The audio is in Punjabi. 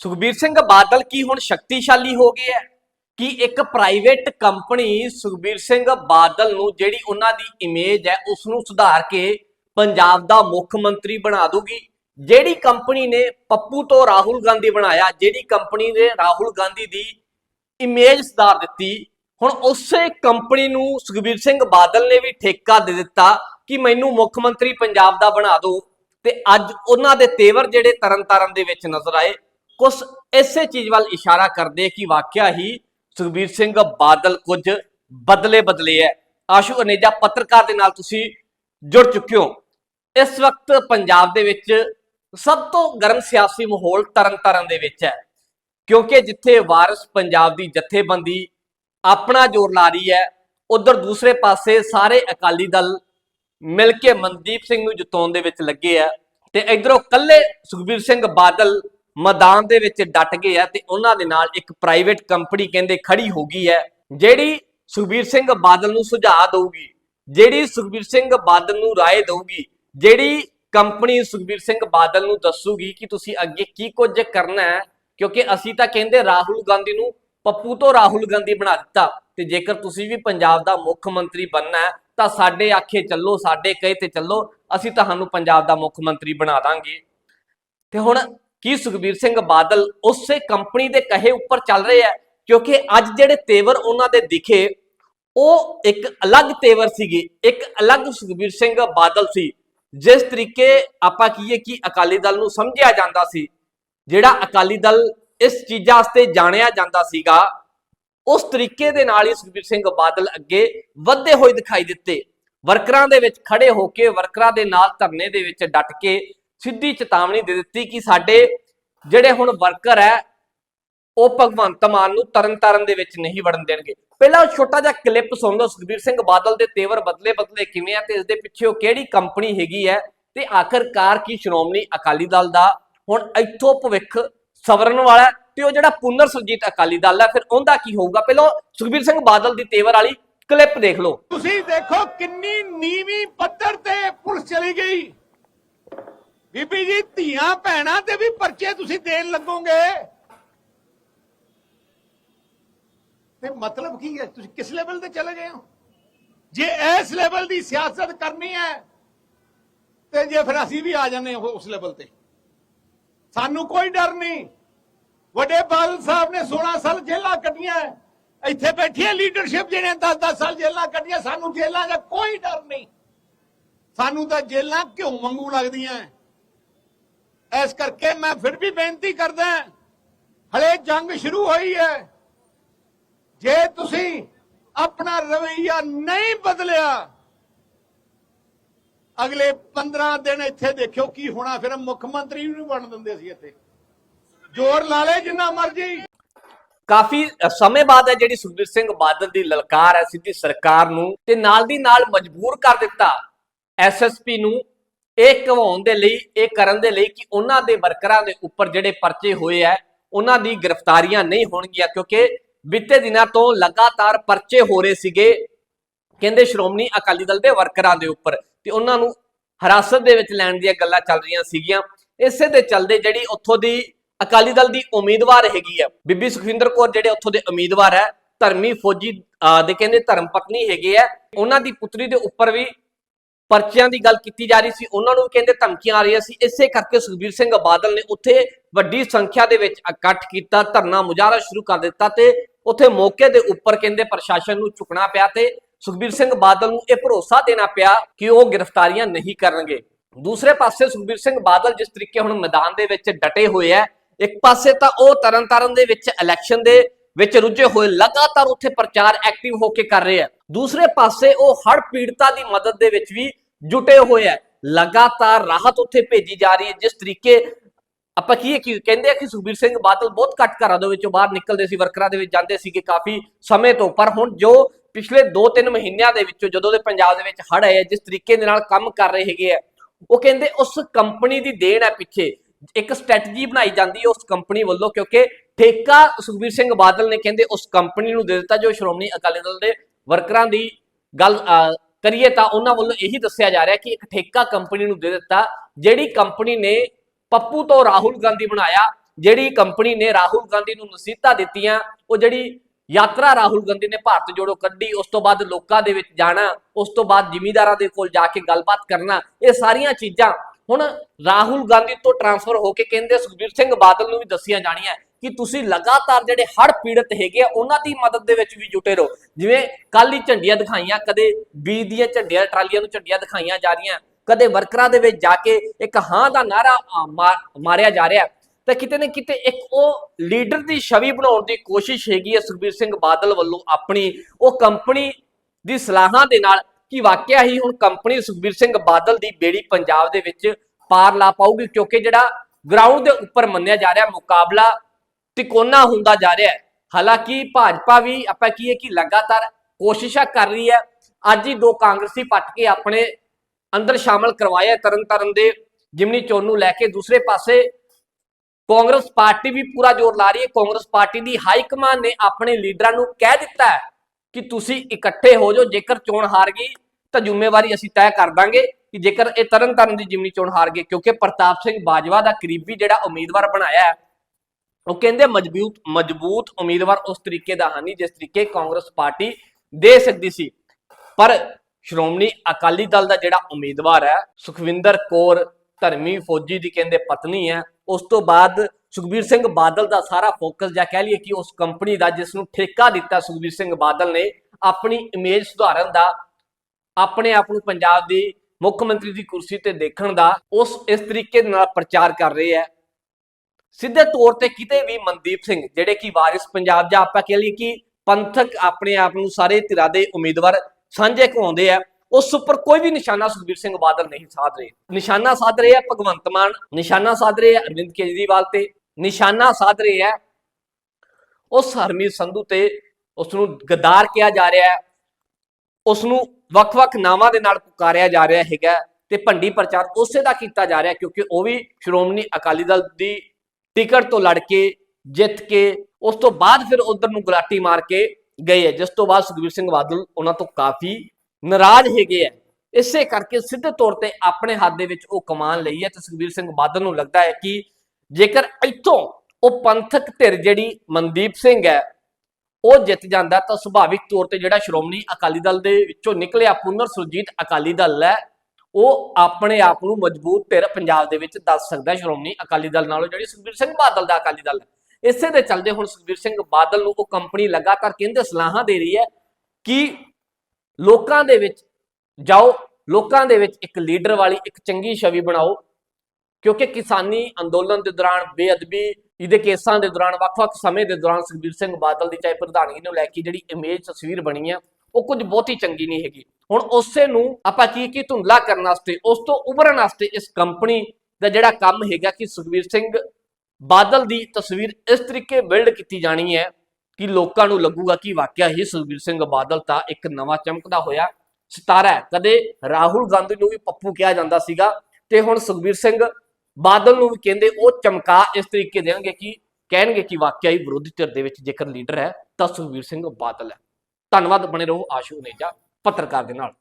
ਸੁਖਬੀਰ ਸਿੰਘ ਬਾਦਲ ਕੀ ਹੁਣ ਸ਼ਕਤੀਸ਼ਾਲੀ ਹੋ ਗਏ ਹੈ? ਕਿ ਇੱਕ ਪ੍ਰਾਈਵੇਟ ਕੰਪਨੀ ਸੁਖਬੀਰ ਸਿੰਘ ਬਾਦਲ ਨੂੰ ਜਿਹੜੀ ਉਹਨਾਂ ਦੀ ਇਮੇਜ ਹੈ ਉਸ ਨੂੰ ਸੁਧਾਰ ਕੇ ਪੰਜਾਬ ਦਾ ਮੁੱਖ ਮੰਤਰੀ ਬਣਾ ਦੂਗੀ ਜਿਹੜੀ ਕੰਪਨੀ ਨੇ ਪੱਪੂ ਤੋਂ ਰਾਹੁਲ ਗਾਂਧੀ ਬਣਾਇਆ, ਜਿਹੜੀ ਕੰਪਨੀ ਨੇ ਰਾਹੁਲ ਗਾਂਧੀ ਦੀ ਇਮੇਜ ਸੁਧਾਰ ਦਿੱਤੀ, ਹੁਣ ਉਸੇ ਕੰਪਨੀ ਨੂੰ ਸੁਖਬੀਰ ਸਿੰਘ ਬਾਦਲ ਨੇ ਵੀ ਠੇਕਾ ਦੇ ਦਿੱਤਾ ਕਿ ਮੈਨੂੰ ਮੁੱਖ ਮੰਤਰੀ ਪੰਜਾਬ ਦਾ ਬਣਾ ਦਿਓ। ਤੇ ਅੱਜ ਉਹਨਾਂ ਦੇ ਤੇਵਰ ਜਿਹੜੇ ਤਰਨਤਾਰਨ ਦੇ ਵਿੱਚ ਨਜ਼ਰ ਆਏ ਕੁਝ ਇਸੇ ਚੀਜ਼ ਵੱਲ ਇਸ਼ਾਰਾ ਕਰਦੇ ਕਿ ਵਾਕਿਆ ਹੀ ਸੁਖਬੀਰ ਸਿੰਘ ਬਾਦਲ ਕੁਝ ਬਦਲੇ ਬਦਲੇ ਹੈ ਆਸ਼ੂ ਅਨੇਜਾ ਪੱਤਰਕਾਰ ਦੇ ਨਾਲ ਤੁਸੀਂ ਜੁੜ ਚੁੱਕੇ ਹੋ। ਇਸ ਵਕਤ ਪੰਜਾਬ ਦੇ ਵਿੱਚ ਸਭ ਤੋਂ ਗਰਮ ਸਿਆਸੀ ਮਾਹੌਲ ਤਰਨਤਾਰਨ ਦੇ ਵਿੱਚ ਹੈ ਕਿਉਂਕਿ ਜਿੱਥੇ ਵਾਰਿਸ ਪੰਜਾਬ ਦੀ ਜਥੇਬੰਦੀ ਆਪਣਾ ਜ਼ੋਰ ਲਾ ਰਹੀ ਹੈ ਉਧਰ ਦੂਸਰੇ ਪਾਸੇ ਸਾਰੇ ਅਕਾਲੀ ਦਲ ਮਿਲ ਕੇ ਮਨਦੀਪ ਸਿੰਘ ਨੂੰ ਜਿਤਾਉਣ ਦੇ ਵਿੱਚ ਲੱਗੇ ਆ ਤੇ ਇਧਰੋਂ ਕੱਲੇ ਸੁਖਬੀਰ ਸਿੰਘ ਬਾਦਲ ਮੈਦਾਨ ਦੇ ਵਿੱਚ ਡਟ ਗਏ ਆ ਤੇ ਉਹਨਾਂ ਦੇ ਨਾਲ ਇੱਕ ਪ੍ਰਾਈਵੇਟ ਕੰਪਨੀ ਕਹਿੰਦੇ ਖੜੀ ਹੋ ਗਈ ਹੈ, ਜਿਹੜੀ ਸੁਖਬੀਰ ਸਿੰਘ ਬਾਦਲ ਨੂੰ ਸੁਝਾਅ ਦੇਊਗੀ, ਜਿਹੜੀ ਸੁਖਬੀਰ ਸਿੰਘ ਬਾਦਲ ਨੂੰ ਰਾਏ ਦੇਊਗੀ, ਜਿਹੜੀ ਕੰਪਨੀ ਸੁਖਬੀਰ ਸਿੰਘ ਬਾਦਲ ਨੂੰ ਦੱਸੂਗੀ ਕਿ ਤੁਸੀਂ ਅੱਗੇ ਕੀ ਕੁਝ ਕਰਨਾ ਹੈ, ਕਿਉਂਕਿ ਅਸੀਂ ਤਾਂ ਕਹਿੰਦੇ ਰਾਹੁਲ ਗਾਂਧੀ ਨੂੰ ਪੱਪੂ ਤੋਂ ਰਾਹੁਲ ਗਾਂਧੀ ਬਣਾ ਦਿੱਤਾ, ਤੇ ਜੇਕਰ ਤੁਸੀਂ ਵੀ ਪੰਜਾਬ ਦਾ ਮੁੱਖ ਮੰਤਰੀ ਬਣਨਾ ਹੈ, ਤਾਂ ਸਾਡੇ ਆਖੇ ਚੱਲੋ, ਸਾਡੇ ਕਹੇ ਤੇ ਚੱਲੋ, ਅਸੀਂ ਤੁਹਾਨੂੰ ਪੰਜਾਬ ਦਾ ਮੁੱਖ ਮੰਤਰੀ ਬਣਾ ਦਾਂਗੇ। ਤੇ ਹੁਣ ਕੀ ਸੁਖਬੀਰ ਸਿੰਘ ਬਾਦਲ ਉਸੇ ਕੰਪਨੀ ਦੇ ਕਹੇ ਉੱਪਰ ਚੱਲ ਰਹੇ ਆ? ਕਿਉਂਕਿ ਅੱਜ ਜਿਹੜੇ ਤੇਵਰ ਉਹਨਾਂ ਦੇ ਦਿਖੇ, ਉਹ ਇੱਕ ਅਲੱਗ ਤੇਵਰ ਸੀਗੇ, ਇੱਕ ਅਲੱਗ ਸੁਖਬੀਰ ਸਿੰਘ ਬਾਦਲ ਸੀ। ਜਿਸ ਤਰੀਕੇ ਆਪਾਂ ਕਹੀਏ ਕਿ ਅਕਾਲੀ ਦਲ ਨੂੰ ਸਮਝਿਆ ਜਾਂਦਾ ਸੀ, ਜਿਹੜਾ ਅਕਾਲੀ ਦਲ ਇਸ ਚੀਜ਼ਾਂ ਵਾਸਤੇ ਜਾਣਿਆ ਜਾਂਦਾ ਸੀਗਾ, ਉਸ ਤਰੀਕੇ ਦੇ ਨਾਲ ਹੀ ਸੁਖਬੀਰ ਸਿੰਘ ਬਾਦਲ ਅੱਗੇ ਵੱਧਦੇ ਹੋਏ ਦਿਖਾਈ ਦਿੱਤੇ। ਵਰਕਰਾਂ ਦੇ ਵਿੱਚ ਖੜੇ ਹੋ ਕੇ, ਵਰਕਰਾਂ ਦੇ ਨਾਲ ਧਰਨੇ ਦੇ ਵਿੱਚ ਡਟ ਕੇ ਸਿੱਧੀ ਚੇਤਾਵਨੀ ਦੇ ਦਿੱਤੀ ਕਿ ਸਾਡੇ ਜਿਹੜੇ ਹੁਣ ਵਰਕਰ ਹੈ, ਉਹ ਭਗਵੰਤ ਮਾਨ ਨੂੰ ਤਰਨ ਤਾਰਨ ਦੇ ਵਿੱਚ ਨਹੀਂ ਵੜਨ ਦੇਣਗੇ। ਪਹਿਲਾਂ ਉਹ ਛੋਟਾ ਜਿਹਾ ਕਲਿੱਪ ਸੁਣ ਲਓ ਸੁਖਬੀਰ ਸਿੰਘ ਬਾਦਲ ਦੇ ਤੇਵਰ ਬਦਲੇ ਬਦਲੇ ਕਿਵੇਂ ਆ ਤੇ ਇਸ ਦੇ ਪਿੱਛੇ ਉਹ ਕਿਹੜੀ ਕੰਪਨੀ ਹੈਗੀ ਹੈ ਤੇ ਆਖਰਕਾਰ ਕੀ ਸ਼੍ਰੋਮਣੀ ਅਕਾਲੀ ਦਲ ਦਾ ਹੁਣ ਇੱਥੋਂ ਭਵਿੱਖ ਸਵਰਨ ਵਾਲਾ ਤੇ ਉਹ ਜਿਹੜਾ ਪੁਨਰ ਸੁਰਜੀਤ ਅਕਾਲੀ ਦਲ ਹੈ, ਫਿਰ ਉਹਦਾ ਕੀ ਹੋਊਗਾ? ਪਹਿਲਾਂ ਸੁਖਬੀਰ ਸਿੰਘ ਬਾਦਲ ਦੀ ਤੇਵਰ ਵਾਲੀ ਕਲਿੱਪ ਦੇਖ ਲਓ। ਤੁਸੀਂ ਦੇਖੋ ਕਿੰਨੀ ਨੀਵੀਂ ਪੱਧਰ ਤੇ ਪੁਲਿਸ ਚਲੀ ਗਈ। ਬੀਬੀ ਜੀ ਧੀਆਂ ਭੈਣਾਂ ਤੇ ਵੀ ਪਰਚੇ ਤੁਸੀਂ ਦੇਣ ਲੱਗੋਗੇ। ਤੇ ਮਤਲਬ ਕੀ ਹੈ? ਤੁਸੀਂ ਕਿਸ ਲੈਵਲ ਤੇ ਚਲੇ ਗਏ ਹੋ? ਜੇ ਇਸ ਲੈਵਲ ਦੀ ਸਿਆਸਤ ਕਰਨੀ ਹੈ, ਤੇ ਜੇ ਫਿਰ ਅਸੀਂ ਵੀ ਆ ਜਾਂਦੇ ਹਾਂ ਉਸ ਲੈਵਲ ਤੇ। ਸਾਨੂੰ ਕੋਈ ਡਰ ਨਹੀਂ। ਵੱਡੇ ਬਾਦਲ ਸਾਹਿਬ ਨੇ 16 ਸਾਲ ਜੇਲਾਂ ਕੱਟੀਆਂ ਇੱਥੇ ਬੈਠੀ ਹੈ ਲੀਡਰਸ਼ਿਪ ਜਿਹਨੇ 10-10 ਸਾਲ ਜੇਲਾਂ ਕੱਟੀਆਂ ਸਾਨੂੰ ਜੇਲਾਂ ਦਾ ਕੋਈ ਡਰ ਨਹੀਂ। ਸਾਨੂੰ ਤਾਂ ਜੇਲਾਂ ਕਿਉਂ ਵਾਂਗੂ ਲੱਗਦੀਆਂ। ਇਸ ਕਰਕੇ ਮੈਂ ਫਿਰ ਵੀ ਬੇਨਤੀ ਕਰਦਾ ਹਲੇ ਜੰਗ ਸ਼ੁਰੂ ਹੋਈ ਹੈ। ਜੇ ਤੁਸੀਂ ਆਪਣਾ ਰਵਈਆ ਨਹੀਂ ਬਦਲਿਆ, ਅਗਲੇ 15 ਦਿਨ ਇੱਥੇ ਦੇਖਿਓ ਕੀ ਹੋਣਾ, ਫਿਰ ਮੁੱਖ ਮੰਤਰੀ ਨੂੰ ਬਣ ਦਿੰਦੇ ਸੀ ਇੱਥੇ। ਜ਼ੋਰ ਲਾ ਲੈ ਜਿੰਨਾ ਮਰਜ਼ੀ। ਕਾਫੀ ਸਮੇਂ ਬਾਅਦ ਹੈ ਜਿਹੜੀ ਸੁਖਬੀਰ ਸਿੰਘ ਬਾਦਲ ਦੀ ਲਲਕਾਰ ਹੈ, ਸਿੱਧੀ ਸਰਕਾਰ ਨੂੰ ਤੇ ਨਾਲ ਦੀ ਨਾਲ ਮਜਬੂਰ ਕਰ ਦਿੱਤਾ ਐਸਐਸਪੀ ਨੂੰ ਇਹ ਕਹਾਉਣ ਦੇ ਲਈ, ਇਹ ਕਰਨ ਦੇ ਲਈ ਕਿ ਉਹਨਾਂ ਦੇ ਵਰਕਰਾਂ ਦੇ ਉੱਪਰ ਜਿਹੜੇ ਪਰਚੇ ਹੋਏ ਆ, ਉਹਨਾਂ ਦੀ ਗ੍ਰਿਫਤਾਰੀਆਂ ਨਹੀਂ ਹੋਣਗੀਆਂ, ਕਿਉਂਕਿ ਬੀਤੇ ਦਿਨਾਂ ਤੋਂ ਲਗਾਤਾਰ ਪਰਚੇ ਹੋ ਰਹੇ ਸੀਗੇ, ਕਹਿੰਦੇ ਸ਼੍ਰੋਮਣੀ ਅਕਾਲੀ ਦਲ ਦੇ ਵਰਕਰਾਂ ਦੇ ਉੱਪਰ, ਤੇ ਉਹਨਾਂ ਨੂੰ ਹਿਰਾਸਤ ਦੇ ਵਿੱਚ ਲੈਣ ਦੀਆਂ ਗੱਲਾਂ ਚੱਲ ਰਹੀਆਂ ਸੀਗੀਆਂ। ਇਸੇ ਦੇ ਚੱਲਦੇ ਜਿਹੜੀ ਉੱਥੋਂ ਦੀ ਅਕਾਲੀ ਦਲ ਦੀ ਉਮੀਦਵਾਰ ਹੈਗੀ ਆ, ਬੀਬੀ ਸੁਖਵਿੰਦਰ ਕੌਰ ਜਿਹੜੇ ਉੱਥੋਂ ਦੇ ਉਮੀਦਵਾਰ ਹੈ ਧਰਮੀ ਫੌਜੀ, ਅਹ ਦੇ ਕਹਿੰਦੇ ਧਰਮ ਪਤਨੀ ਹੈਗੇ ਆ, ਉਹਨਾਂ ਦੀ ਪੁੱਤਰੀ ਦੇ ਉੱਪਰ ਵੀ ਪਰਚਿਆਂ ਦੀ ਗੱਲ ਕੀਤੀ ਜਾ ਰਹੀ ਸੀ, ਉਹਨਾਂ ਨੂੰ ਵੀ ਕਹਿੰਦੇ ਧਮਕੀਆਂ ਆ ਰਹੀਆਂ ਸੀ। ਇਸੇ ਕਰਕੇ ਸੁਖਬੀਰ ਸਿੰਘ ਬਾਦਲ ਨੇ ਉੱਥੇ ਵੱਡੀ ਸੰਖਿਆ ਦੇ ਵਿੱਚ ਇਕੱਠ ਕੀਤਾ, ਧਰਨਾ ਮੁਜ਼ਾਹਰਾ ਸ਼ੁਰੂ ਕਰ ਦਿੱਤਾ ਤੇ ਉੱਥੇ ਮੌਕੇ ਦੇ ਉੱਪਰ ਕਹਿੰਦੇ ਪ੍ਰਸ਼ਾਸਨ ਨੂੰ ਝੁਕਣਾ ਪਿਆ ਤੇ ਸੁਖਬੀਰ ਸਿੰਘ ਬਾਦਲ ਨੂੰ ਇਹ ਭਰੋਸਾ ਦੇਣਾ ਪਿਆ ਕਿ ਉਹ ਗ੍ਰਿਫਤਾਰੀਆਂ ਨਹੀਂ ਕਰਨਗੇ। ਦੂਸਰੇ ਪਾਸੇ ਸੁਖਬੀਰ ਸਿੰਘ ਬਾਦਲ ਜਿਸ ਤਰੀਕੇ ਹੁਣ ਮੈਦਾਨ ਦੇ ਵਿੱਚ ਡਟੇ ਹੋਏ ਆ, ਇੱਕ ਪਾਸੇ ਤਾਂ ਉਹ ਤਰਨਤਾਰਨ ਦੇ ਵਿੱਚ ਇਲੈਕਸ਼ਨ ਦੇ ਵਿੱਚ ਰੁੱਝੇ ਹੋਏ ਲਗਾਤਾਰ ਉੱਥੇ ਪ੍ਰਚਾਰ ਐਕਟਿਵ ਹੋ ਕੇ ਕਰ ਰਹੇ ਆ। ਦੂਸਰੇ ਪਾਸੇ ਉਹ ਹੜ ਪੀੜਤਾ ਦੀ ਮਦਦ ਦੇ ਵਿੱਚ ਵੀ ਜੁਟੇ ਹੋਏ ਆ। ਲਗਾਤਾਰ ਰਾਹਤ ਉੱਥੇ ਭੇਜੀ ਜਾ ਰਹੀ ਹੈ, ਜਿਸ ਤਰੀਕੇ ਆਪਾਂ ਕੀ ਕਿ ਕਹਿੰਦੇ ਆ ਕਿ ਸੁਖਬੀਰ ਸਿੰਘ ਬਾਦਲ ਬਹੁਤ ਘੱਟ ਘਰਾਂ ਦੇ ਵਿੱਚੋਂ ਬਾਹਰ ਨਿਕਲਦੇ ਸੀ, ਵਰਕਰਾਂ ਦੇ ਵਿੱਚ ਜਾਂਦੇ ਸੀਗੇ ਕਾਫੀ ਸਮੇਂ ਤੋਂ। ਪਰ ਹੁਣ ਜੋ ਪਿਛਲੇ 2-3 ਮਹੀਨਿਆਂ ਦੇ ਵਿੱਚੋਂ ਜਦੋਂ ਦੇ ਪੰਜਾਬ ਦੇ ਵਿੱਚ ਹੜ ਆਏ ਜਿਸ ਤਰੀਕੇ ਦੇ ਨਾਲ ਕੰਮ ਕਰ ਰਹੇ ਹੈਗੇ ਆ, ਉਹ ਕਹਿੰਦੇ ਉਸ ਕੰਪਨੀ ਦੀ ਦੇਣ ਹੈ ਪਿੱਛੇ। ਇੱਕ ਸਟ੍ਰੈਟਜੀ ਬਣਾਈ ਜਾਂਦੀ ਹੈ ਉਸ ਕੰਪਨੀ ਵੱਲੋਂ, ਕਿਉਂਕਿ ਠੇਕਾ ਸੁਖਬੀਰ ਸਿੰਘ ਬਾਦਲ ਨੇ ਕਹਿੰਦੇ ਉਸ ਕੰਪਨੀ ਨੂੰ ਦੇ ਦਿੱਤਾ ਜੋ ਸ਼੍ਰੋਮਣੀ ਅਕਾਲੀ ਦਲ ਦੇ ਵਰਕਰਾਂ ਦੀ ਗੱਲ ਕਰੀਏ ਤਾਂ ਉਹਨਾਂ ਵੱਲੋਂ ਇਹੀ ਦੱਸਿਆ ਜਾ ਰਿਹਾ ਕਿ ਇੱਕ ਠੇਕਾ ਕੰਪਨੀ ਨੂੰ ਦੇ ਦਿੱਤਾ, ਜਿਹੜੀ ਕੰਪਨੀ ਨੇ ਪੱਪੂ ਤੋਂ ਰਾਹੁਲ ਗਾਂਧੀ ਬਣਾਇਆ, ਜਿਹੜੀ ਕੰਪਨੀ ਨੇ ਰਾਹੁਲ ਗਾਂਧੀ ਨੂੰ ਨਸੀਹਤਾਂ ਦਿੱਤੀਆਂ, ਉਹ ਜਿਹੜੀ ਯਾਤਰਾ ਰਾਹੁਲ ਗਾਂਧੀ ਨੇ ਭਾਰਤ ਜੋੜੋ ਕੱਢੀ, ਉਸ ਤੋਂ ਬਾਅਦ ਲੋਕਾਂ ਦੇ ਵਿੱਚ ਜਾਣਾ, ਉਸ ਤੋਂ ਬਾਅਦ ਜ਼ਿਮੀਂਦਾਰਾਂ ਦੇ ਕੋਲ ਜਾ ਕੇ ਗੱਲਬਾਤ ਕਰਨਾ, ਇਹ ਸਾਰੀਆਂ ਚੀਜ਼ਾਂ ਹੁਣ ਰਾਹੁਲ ਗਾਂਧੀ ਤੋਂ ਟਰਾਂਸਫਰ ਹੋ ਕੇ ਕਹਿੰਦੇ ਸੁਖਬੀਰ ਸਿੰਘ ਬਾਦਲ ਨੂੰ ਵੀ ਦੱਸੀਆਂ ਜਾਣੀਆਂ। ਕਿ ਤੁਸੀਂ ਲਗਾਤਾਰ ਜਿਹੜੇ ਹੜ੍ਹ ਪੀੜਤ ਹੈਗੇ ਆ, ਉਹਨਾਂ ਦੀ ਮਦਦ ਦੇ ਵਿੱਚ ਵੀ ਜੁਟੇ ਰਹੋ। ਜਿਵੇਂ ਕੱਲ ਹੀ ਝੰਡੀਆਂ ਦਿਖਾਈਆਂ, ਕਦੇ ਬੀਜ ਦੀਆਂ ਝੰਡੀਆਂ, ਟਰਾਲੀਆਂ ਨੂੰ ਝੰਡੀਆਂ ਦਿਖਾਈਆਂ ਜਾ ਰਹੀਆਂ, ਕਦੇ ਵਰਕਰਾਂ ਦੇ ਵਿੱਚ ਜਾ ਕੇ ਇੱਕ ਹਾਂ ਦਾ ਨਾਰਾ ਮਾਰਿਆ ਜਾ ਰਿਹਾ। ਤਾਂ ਕਿਤੇ ਨਾ ਕਿਤੇ ਇੱਕ ਉਹ ਲੀਡਰ ਦੀ ਛਵੀ ਬਣਾਉਣ ਦੀ ਕੋਸ਼ਿਸ਼ ਹੈਗੀ ਹੈ ਸੁਖਬੀਰ ਸਿੰਘ ਬਾਦਲ ਵੱਲੋਂ ਆਪਣੀ, ਉਹ ਕੰਪਨੀ ਦੀ ਸਲਾਹਾਂ ਦੇ ਨਾਲ ਕਿ ਵਾਕਿਆ ਹੀ ਹੁਣ ਕੰਪਨੀ ਸੁਖਬੀਰ ਸਿੰਘ ਬਾਦਲ ਦੀ ਬੇੜੀ ਪੰਜਾਬ ਦੇ ਵਿੱਚ ਪਾਰ ਲਾ ਪਾਊਗੀ, ਕਿਉਂਕਿ ਜਿਹੜਾ ਗਰਾਊਂਡ ਦੇ ਉੱਪਰ ਮੰਨਿਆ ਜਾ ਰਿਹਾ ਮੁਕਾਬਲਾ ਤਿਕੋਨਾ ਹੁੰਦਾ ਜਾ ਰਿਹਾ ਹੈ। ਹਾਲਾਂਕਿ ਭਾਜਪਾ ਵੀ ਆਪਾਂ ਕੀ ਹੈ ਕਿ ਲਗਾਤਾਰ ਕੋਸ਼ਿਸ਼ਾਂ ਕਰ ਰਹੀ ਹੈ। ਅੱਜ ਹੀ ਦੋ ਕਾਂਗਰਸੀ ਪੱਟ ਕੇ ਆਪਣੇ ਅੰਦਰ ਸ਼ਾਮਲ ਕਰਵਾਇਆ ਤਰਨਤਾਰਨ ਦੇ ਜਿਮਨੀ ਚੋਣ ਨੂੰ ਲੈ ਕੇ। ਦੂਸਰੇ ਪਾਸੇ ਕਾਂਗਰਸ ਪਾਰਟੀ ਵੀ ਪੂਰਾ ਜ਼ੋਰ ਲਾ ਰਹੀ ਹੈ। ਕਾਂਗਰਸ ਪਾਰਟੀ ਦੀ ਹਾਈ ਕਮਾਨ ਨੇ ਆਪਣੇ ਲੀਡਰਾਂ ਨੂੰ ਕਹਿ ਦਿੱਤਾ ਹੈ ਕਿ ਤੁਸੀਂ ਇਕੱਠੇ ਹੋ ਜਾਓ। ਜੇਕਰ ਚੋਣ ਹਾਰ ਗਈ ਤਾਂ ਜ਼ਿੰਮੇਵਾਰੀ ਅਸੀਂ ਤੈਅ ਕਰ ਦਾਂਗੇ ਕਿ ਜੇਕਰ ਇਹ ਤਰਨ ਤਰਨਤਾਰਨ ਦੀ ਜਿਮਨੀ ਚੋਣ ਹਾਰ ਗਏ ਕਿਉਂਕਿ ਪ੍ਰਤਾਪ ਸਿੰਘ ਬਾਜਵਾ ਦਾ ਕਰੀਬੀ ਜਿਹੜਾ ਉਮੀਦਵਾਰ ਬਣਾਇਆ ਹੈ ਉਹ ਕਹਿੰਦੇ ਮਜ਼ਬੂਤ ਮਜ਼ਬੂਤ ਉਮੀਦਵਾਰ ਉਸ ਤਰੀਕੇ ਦਾ ਹੈ ਜਿਸ ਤਰੀਕੇ ਕਾਂਗਰਸ ਪਾਰਟੀ ਦੇ ਸਕਦੀ ਸੀ। ਪਰ ਸ਼੍ਰੋਮਣੀ ਅਕਾਲੀ ਦਲ ਦਾ ਜਿਹੜਾ ਉਮੀਦਵਾਰ ਹੈ, ਸੁਖਵਿੰਦਰ ਕੌਰ ਧਰਮੀ ਫੌਜੀ ਦੀ ਕਹਿੰਦੇ ਪਤਨੀ ਹੈ, ਉਸ ਤੋਂ ਬਾਅਦ ਸੁਖਬੀਰ ਸਿੰਘ ਬਾਦਲ ਦਾ ਸਾਰਾ ਫੋਕਸ ਜਾਂ ਕਹਿ ਲਈਏ ਕਿ ਉਸ ਕੰਪਨੀ ਦਾ ਜਿਸ ਨੂੰ ਠੇਕਾ ਦਿੱਤਾ ਸੁਖਬੀਰ ਸਿੰਘ ਬਾਦਲ ਨੇ, ਆਪਣੀ ਇਮੇਜ ਸੁਧਾਰਨ ਦਾ, ਆਪਣੇ ਆਪ ਨੂੰ ਪੰਜਾਬ ਦੀ ਮੁੱਖ ਮੰਤਰੀ ਦੀ ਕੁਰਸੀ ਤੇ ਦੇਖਣ ਦਾ, ਉਸ ਇਸ ਤਰੀਕੇ ਦੇ ਨਾਲ ਪ੍ਰਚਾਰ ਕਰ ਰਹੇ ਹੈ। ਸਿੱਧੇ ਤੌਰ ਤੇ ਕਿਤੇ ਵੀ ਮਨਦੀਪ ਸਿੰਘ, ਜਿਹੜੇ ਕਿ ਵਾਰਿਸ ਪੰਜਾਬ ਜਾਂ ਆਪਾਂ ਕਹਿ ਲਈਏ ਕਿ ਪੰਥਕ ਆਪਣੇ ਆਪ ਨੂੰ ਸਾਰੇ ਧਿਰਾਂ ਦੇ ਉਮੀਦਵਾਰ ਸਾਂਝੇ ਕਹਾਉਂਦੇ ਆ, ਉਸ ਉੱਪਰ ਕੋਈ ਵੀ ਨਿਸ਼ਾਨਾ ਸੁਖਬੀਰ ਸਿੰਘ ਬਾਦਲ ਨਹੀਂ ਸਾਧ ਰਹੇ। ਨਿਸ਼ਾਨਾ ਸਾਧ ਰਹੇ ਆ ਭਗਵੰਤ ਮਾਨ, ਨਿਸ਼ਾਨਾ ਸਾਧ ਰਹੇ ਆ ਅਰਵਿੰਦ ਕੇਜਰੀਵਾਲ ਤੇ, ਨਿਸ਼ਾਨਾ ਸਾਧ ਰਹੇ ਆ ਉਸ ਹਰਮੀਤ ਸੰਧੂ ਤੇ ਉਸ ਨੂੰ ਗਦਾਰ ਕਿਹਾ ਜਾ ਰਿਹਾ ਹੈ ਉਸ ਨੂੰ ਵੱਖ-ਵੱਖ ਨਾਵਾਂ ਦੇ ਨਾਲ ਪੁਕਾਰਿਆ ਜਾ ਰਿਹਾ ਹੈਗਾ ਤੇ ਭੰਡੀ ਪ੍ਰਚਾਰ ਉਸੇ ਦਾ ਕੀਤਾ ਜਾ ਰਿਹਾ ਕਿਉਂਕਿ ਉਹ ਵੀ ਸ਼੍ਰੋਮਣੀ ਅਕਾਲੀ ਦਲ ਦੀ ਟਿਕਟ ਤੋਂ ਲੜ ਕੇ, ਜਿੱਤ ਕੇ, ਉਸ ਤੋਂ ਬਾਅਦ ਫਿਰ ਉਧਰ ਨੂੰ ਗੁਲਾਟੀ ਮਾਰ ਕੇ ਗਏ ਹੈ, ਜਿਸ ਤੋਂ ਬਾਅਦ ਸੁਖਬੀਰ ਸਿੰਘ ਬਾਦਲ ਉਹਨਾਂ ਤੋਂ ਕਾਫੀ ਨਾਰਾਜ਼ ਹੈਗੇ ਹੈ। ਇਸੇ ਕਰਕੇ ਸਿੱਧੇ ਤੌਰ ਤੇ ਆਪਣੇ ਹੱਥ ਦੇ ਵਿੱਚ ਉਹ ਕਮਾਨ ਲਈ ਹੈ ਤੇ ਸੁਖਬੀਰ ਸਿੰਘ ਬਾਦਲ ਨੂੰ ਲੱਗਦਾ ਹੈ ਕਿ ਜੇਕਰ ਇੱਥੋਂ ਉਹ ਪੰਥਕ ਧਿਰ ਜਿਹੜੀ ਮਨਦੀਪ ਸਿੰਘ ਹੈ, ਉਹ ਜਿੱਤ ਜਾਂਦਾ ਤਾਂ ਸੁਭਾਵਿਕ ਤੌਰ ਤੇ ਜਿਹੜਾ ਸ਼੍ਰੋਮਣੀ ਅਕਾਲੀ ਦਲ ਦੇ ਵਿੱਚੋਂ ਨਿਕਲਿਆ ਪੁਨਰ ਸੁਰਜੀਤ ਅਕਾਲੀ ਦਲ ਹੈ ਉਹ ਆਪਣੇ ਆਪ ਨੂੰ ਮਜ਼ਬੂਤ ਧਿਰ ਪੰਜਾਬ ਦੇ ਵਿੱਚ ਦੱਸ ਸਕਦਾ ਸ਼੍ਰੋਮਣੀ ਅਕਾਲੀ ਦਲ ਨਾਲੋਂ ਜਿਹੜੀ ਸੁਖਬੀਰ ਸਿੰਘ ਬਾਦਲ ਦਾ ਅਕਾਲੀ ਦਲ ਹੈ। ਇਸੇ ਦੇ ਚੱਲਦੇ ਹੁਣ ਸੁਖਬੀਰ ਸਿੰਘ ਬਾਦਲ ਨੂੰ ਉਹ ਕੰਪਨੀ ਲਗਾਤਾਰ ਕਹਿੰਦੇ ਸਲਾਹਾਂ ਦੇ ਰਹੀ ਹੈ ਕਿ ਲੋਕਾਂ ਦੇ ਵਿੱਚ ਜਾਓ, ਲੋਕਾਂ ਦੇ ਵਿੱਚ ਇੱਕ ਲੀਡਰ ਵਾਲੀ, ਇੱਕ ਚੰਗੀ ਛਵੀ ਬਣਾਓ, ਕਿਉਂਕਿ ਕਿਸਾਨੀ ਅੰਦੋਲਨ ਦੇ ਦੌਰਾਨ, ਬੇਅਦਬੀ ਇਹਦੇ ਕੇਸਾਂ ਦੇ ਦੌਰਾਨ, ਵੱਖ-ਵੱਖ ਸਮੇਂ ਦੇ ਦੌਰਾਨ ਸੁਖਬੀਰ ਸਿੰਘ ਬਾਦਲ ਦੀ, ਚਾਹੇ ਪ੍ਰਧਾਨਗੀ ਨੂੰ ਲੈ ਕੇ ਜਿਹੜੀ ਇਮੇਜ ਤਸਵੀਰ ਬਣੀ ਆ, ਉਹ ਕੁਝ ਬਹੁਤੀ ਚੰਗੀ ਨਹੀਂ ਹੈਗੀ। ਹੁਣ ਉਸੇ ਨੂੰ ਆਪਾਂ ਕੀ ਕੀ ਧੁੰਦਲਾ ਕਰਨ ਵਾਸਤੇ, ਉਸ ਤੋਂ ਉਭਰਨ ਵਾਸਤੇ ਇਸ ਕੰਪਨੀ ਦਾ ਜਿਹੜਾ ਕੰਮ ਹੈਗਾ ਕਿ ਸੁਖਬੀਰ ਸਿੰਘ ਬਾਦਲ ਦੀ ਤਸਵੀਰ ਇਸ ਤਰੀਕੇ ਬਿਲਡ ਕੀਤੀ ਜਾਣੀ ਹੈ ਕਿ ਲੋਕਾਂ ਨੂੰ ਲੱਗੂਗਾ ਕਿ ਵਾਕਿਆ ਹੀ ਸੁਖਬੀਰ ਸਿੰਘ ਬਾਦਲ ਤਾਂ ਇੱਕ ਨਵਾਂ ਚਮਕਦਾ ਹੋਇਆ ਸਿਤਾਰਾ ਹੈ। ਕਦੇ ਰਾਹੁਲ ਗਾਂਧੀ ਨੂੰ ਵੀ ਪੱਪੂ ਕਿਹਾ ਜਾਂਦਾ ਸੀਗਾ ਤੇ ਹੁਣ ਸੁਖਬੀਰ ਸਿੰਘ ਬਾਦਲ ਨੂੰ ਵੀ ਕਹਿੰਦੇ ਉਹ ਚਮਕਾ ਇਸ ਤਰੀਕੇ ਦੇਣਗੇ ਕਿ ਕਹਿਣਗੇ ਕਿ ਵਾਕਿਆ ਹੀ ਵਿਰੋਧੀ ਧਿਰ ਦੇ ਵਿੱਚ ਜੇਕਰ ਲੀਡਰ ਹੈ ਤਾਂ ਸੁਖਬੀਰ ਸਿੰਘ ਬਾਦਲ ਹੈ। ਧੰਨਵਾਦ, ਬਣੇ ਰਹੋ ਆਸ਼ੂ ਨੇਜਾ। ਪੱਤਰਕਾਰ ਦੇ ਨਾਲ।